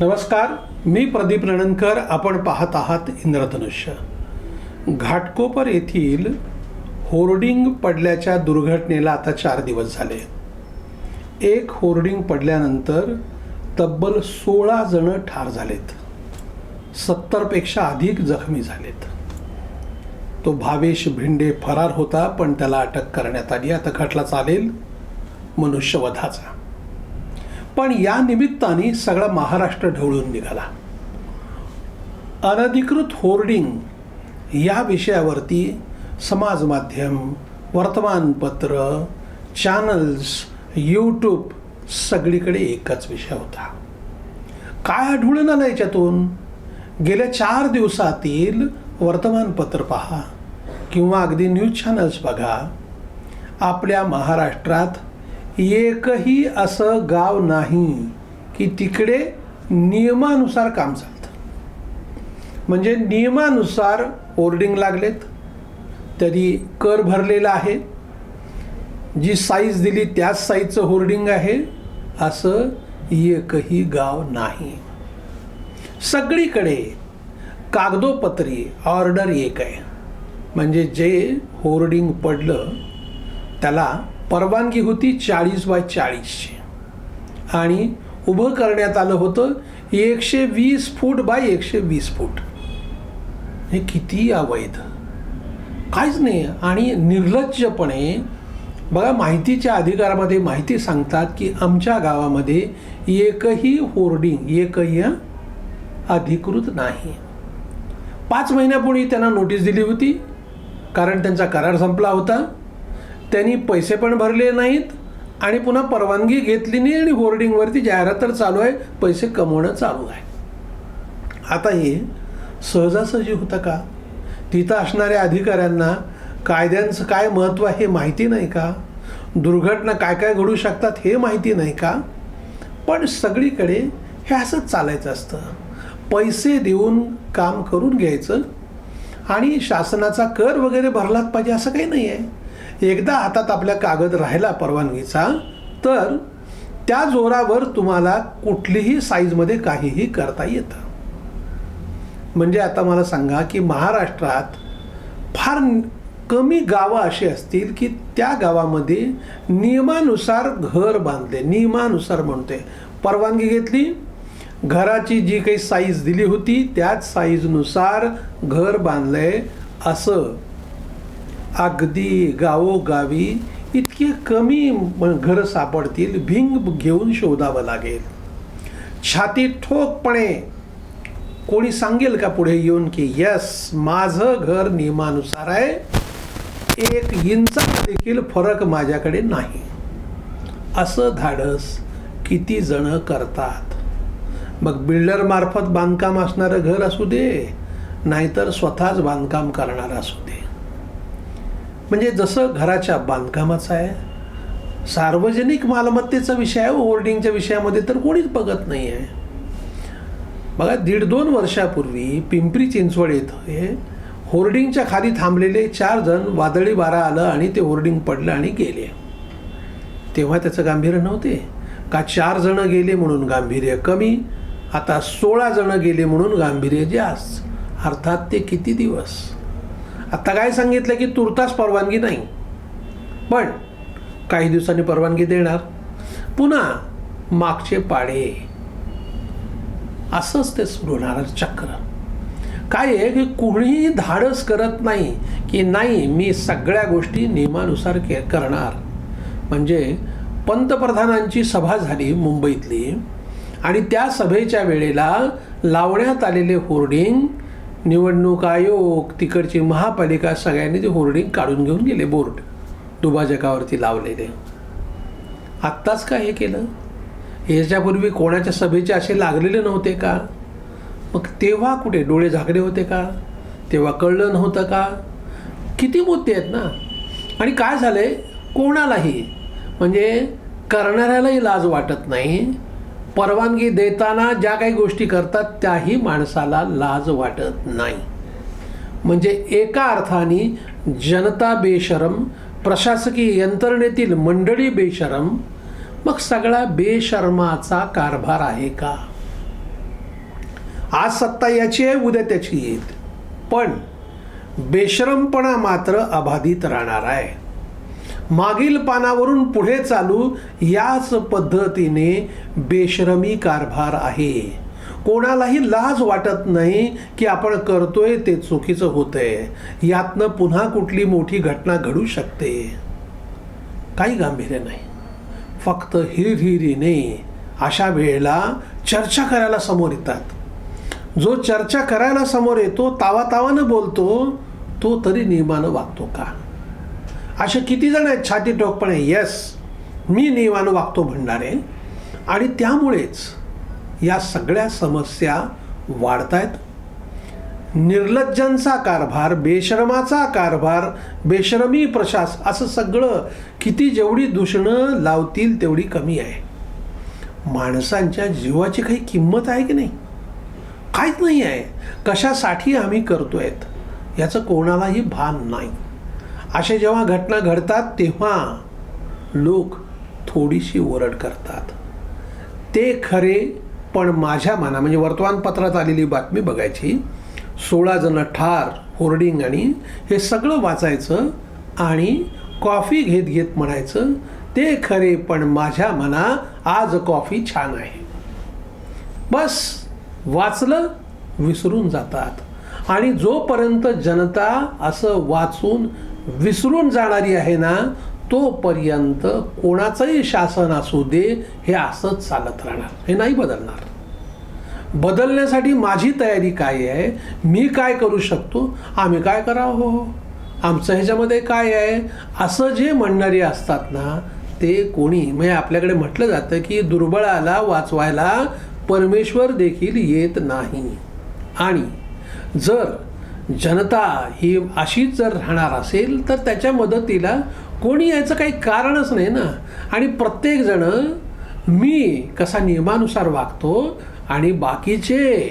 नमस्कार मी प्रदीप रणनकर आपण पाहत आहात इंद्रधनुष्य. घाटकोपर येथील होर्डिंग पडल्याच्या दुर्घटनेला आता चार दिवस झाले. एक होर्डिंग पडल्यानंतर तब्बल सोळा जण ठार झालेत. सत्तरपेक्षा अधिक जखमी झालेत. तो भावेश भिंडे फरार होता पण त्याला अटक करण्यात आली. आता खटला चालेल मनुष्यवधाचा. पण या निमित्ताने सगळा महाराष्ट्र ढवळून निघाला. अनधिकृत होर्डिंग या विषयावरती समाज माध्यम वर्तमानपत्र चॅनल्स यूट्यूब सगळीकडे एकच विषय होता. काय आढळून आलं याच्यातून? गेल्या चार दिवसातील वर्तमानपत्र पहा किंवा अगदी न्यूज चॅनल्स बघा. आपल्या महाराष्ट्रात एकही असं गाव नाही की तिकडे नियमानुसार काम चालतं. म्हणजे नियमानुसार होर्डिंग लागलेत तरी कर भरलेला आहे. जी साईज दिली त्याच साईजचं होर्डिंग आहे असं एकही गाव नाही. सगळीकडे कागदोपत्री ऑर्डर एक आहे. म्हणजे जे होर्डिंग पडलं त्याला परवानगी होती चाळीस बाय चाळीसची. आणि उभं करण्यात आलं होतं एकशे वीस फूट बाय एकशे वीस फूट. हे किती अवैध. काहीच नाही. आणि निर्लज्जपणे बघा माहितीच्या अधिकारामध्ये माहिती सांगतात की आमच्या गावामध्ये एकही होर्डिंग एकही अधिकृत नाही. पाच महिन्यापूर्वी त्यांना नोटीस दिली होती कारण त्यांचा करार संपला होता. त्यांनी पैसे पण भरले नाहीत आणि पुन्हा परवानगी घेतली नाही आणि होर्डिंगवरती जाहिरात तर चालू आहे पैसे कमवणं चालू आहे. आता हे सहजासहजी होतं का? तिथं असणाऱ्या अधिकाऱ्यांना कायद्यांचं काय महत्त्व आहे हे माहिती नाही का? दुर्घटना काय काय घडू शकतात हे माहिती नाही का? पण सगळीकडे हे असंच चालायचं असतं. पैसे देऊन काम करून घ्यायचं आणि शासनाचा कर वगैरे भरलाच पाहिजे असं काही नाही आहे. एकदा हातात आपल्या कागद राहिला परवानगीचा तर त्या जोरावर तुम्हाला कुठलीही साईजमध्ये काहीही करता येतं. म्हणजे आता मला सांगा की महाराष्ट्रात फार कमी गावं अशी असतील की त्या गावामध्ये नियमानुसार घर बांधले नियमानुसार म्हणते परवानगी घेतली घराची जी काही साईज दिली होती त्याच साईजनुसार घर बांधलंय असं अगदी गावोगावी इतके कमी घरं सापडतील भिंग घेऊन शोधावं लागेल. छाती ठोकपणे. कोणी सांगेल का पुढे येऊन की यस माझं घर नियमानुसार आहे. एक इंचा देखील फरक माझ्याकडे नाही. असं धाडस किती जण करतात. मग बिल्डरमार्फत बांधकाम असणारं घर असू दे नाहीतर स्वतःच बांधकाम करणार असू दे. म्हणजे जसं घराच्या बांधकामाचं आहे सार्वजनिक मालमत्तेचा विषय आहे होर्डिंगच्या विषयामध्ये तर कोणीच बघत नाही आहे. बघा दीड दोन वर्षापूर्वी पिंपरी चिंचवड येथे होर्डिंगच्या खाली थांबलेले चार जण वादळी वारा आलं आणि ते होर्डिंग पडलं आणि गेले. तेव्हा त्याचं गांभीर्य नव्हते. का चार जण गेले म्हणून गांभीर्य कमी आता सोळा जण गेले म्हणून गांभीर्य जास्त. अर्थात ते किती दिवस? आता काय सांगितलं की तुर्तास परवानगी नाही. पण काही दिवसांनी परवानगी देणार. पुन्हा मागचे पाडे. असंच ते सुरू होणार चक्र. काय आहे की कुणीही धाडस करत नाही की नाही मी सगळ्या गोष्टी नियमानुसार के करणार. म्हणजे पंतप्रधानांची सभा झाली मुंबईतली आणि त्या सभेच्या वेळेला लावण्यात आलेले होर्डिंग निवडणूक आयोग तिकडची महापालिका सगळ्यांनी ते होर्डिंग काढून घेऊन गेले बोर्ड. दुभाजकावरती लावलेले. आत्ताच का हे केलं? याच्यापूर्वी कोणाच्या सभेचे असे लागलेले नव्हते का? मग तेव्हा कुठे? डोळे झाकले होते का? तेव्हा कळलं नव्हतं का? किती मुद्दे आहेत ना? आणि काय झालं आहे कोणालाही. म्हणजे करणाऱ्यालाही लाज वाटत नाही. परवानगी देताना ज्या काही गोष्टी करतात त्याही माणसाला लाज वाटत नाही. म्हणजे एका अर्थाने जनता बेशरम प्रशासकीय यंत्रणेतील मंडळी बेशरम मग सगळा बेशर्माचा कारभार आहे का? आज सत्ता याची आहे उद्या त्याची येईल. पण बेशरमपणा मात्र अबाधित राहणार आहे. मागील पानावरून पुढे चालू याच पद्धतीने बेशरमी कारभार आहे. कोणालाही लाज वाटत नाही की आपण करतोय ते चुकीचं होतंय. यातनं पुन्हा कुठली मोठी घटना घडू शकते? काही गांभीर्य नाही. फक्त हिरहिरीने अशा वेळेला चर्चा करायला समोर येतात. जो चर्चा करायला समोर येतो तावातावानं बोलतो तो तरी नियमानं वागतो का? असे किती जण आहेत छाती टोकपणे? येस मी नियमानं वागतो म्हणणारे. आणि त्यामुळेच या सगळ्या समस्या वाढत आहेत निर्लज्जांचा कारभार बेशरमाचा कारभार बेशरमी प्रशास असं सगळं किती जेवढी दूषणं लावतील तेवढी कमी आहे. माणसांच्या जीवाची काही किंमत आहे की नाही? काहीच नाही आहे. कशासाठी आम्ही करतो आहेत याचं कोणालाही भान नाही. अशा जेव्हा घटना घडतात तेव्हा लोक थोडीशी ओरड करतात. ते खरे पण माझ्या मना म्हणजे वर्तमानपत्रात आलेली बातमी बघायची सोळा जण ठार होर्डिंग आणि हे सगळं वाचायचं आणि कॉफी घेत घेत म्हणायचं ते खरे पण माझ्या मना आज कॉफी छान आहे. बस वाचलं विसरून जातात. आणि जोपर्यंत जनता असं वाचून विसरून जाणारी आहे ना तोपर्यंत कोणाचंही शासन असू दे हे असंच चालत राहणार हे नाही बदलणार. बदलण्यासाठी माझी तयारी काय आहे? मी काय करू शकतो? आम्ही काय करावं? हो. हो. आमचं ह्याच्यामध्ये काय आहे? असं जे म्हणणारे असतात ना ते कोणी म्हणजे आपल्याकडे म्हटलं जातं की दुर्बळाला वाचवायला परमेश्वर देखील येत नाही. आणि जर जनता ही अशीच जर राहणार असेल तर त्याच्या मदतीला कोणी यायचं काही कारणच नाही ना. आणि प्रत्येकजण मी कसा नियमानुसार वागतो आणि बाकीचे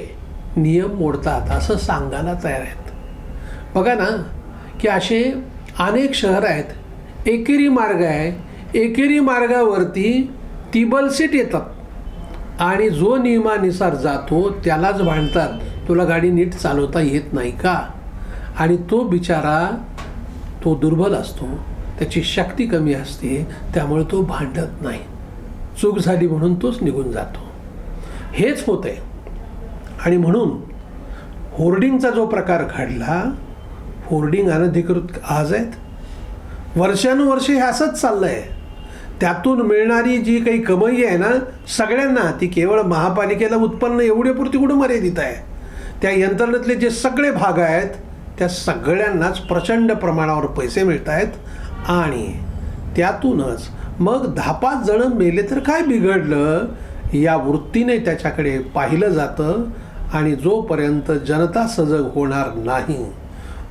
नियम मोडतात असं सांगायला तयार आहेत. बघा ना की असे अनेक शहर आहेत. एकेरी मार्ग आहे. एकेरी मार्गावरती तिबल सीट येतात. आणि जो नियमानुसार जातो त्यालाच भांडतात. तुला गाडी नीट चालवता येत नाही का? आणि तो बिचारा तो दुर्बल असतो त्याची शक्ती कमी असते त्यामुळे तो भांडत नाही. चूक झाली म्हणून तोच निघून जातो. हेच होत आहे आणि म्हणून होर्डिंगचा जो प्रकार घडला होर्डिंग अनधिकृत आज आहेत. वर्षानुवर्षे हे असंच चाललं आहे त्यातून मिळणारी जी काही कमाई आहे ना सगळ्यांना ती केवळ महापालिकेला उत्पन्न एवढ्यापुरती कुठं मर्यादित आहे? त्या यंत्रणेतले जे सगळे भाग आहेत त्या सगळ्यांनाच प्रचंड प्रमाणावर पैसे मिळत आहेत आणि त्यातूनच मग दहा पाच जण मेले तर काय बिघडलं? या वृत्तीने त्याच्याकडे पाहिलं जातं आणि जोपर्यंत जनता सजग होणार नाही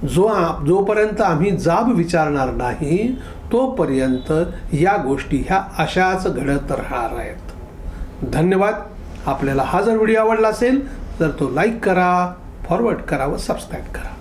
जो जोपर्यंत आम्ही जाब विचारणार नाही तोपर्यंत या गोष्टी ह्या अशाच घडत राहणार आहेत. धन्यवाद. आपल्याला हा जर व्हिडिओ आवडला असेल तर तो लाईक करा फॉरवर्ड करा व सबस्क्राईब करा.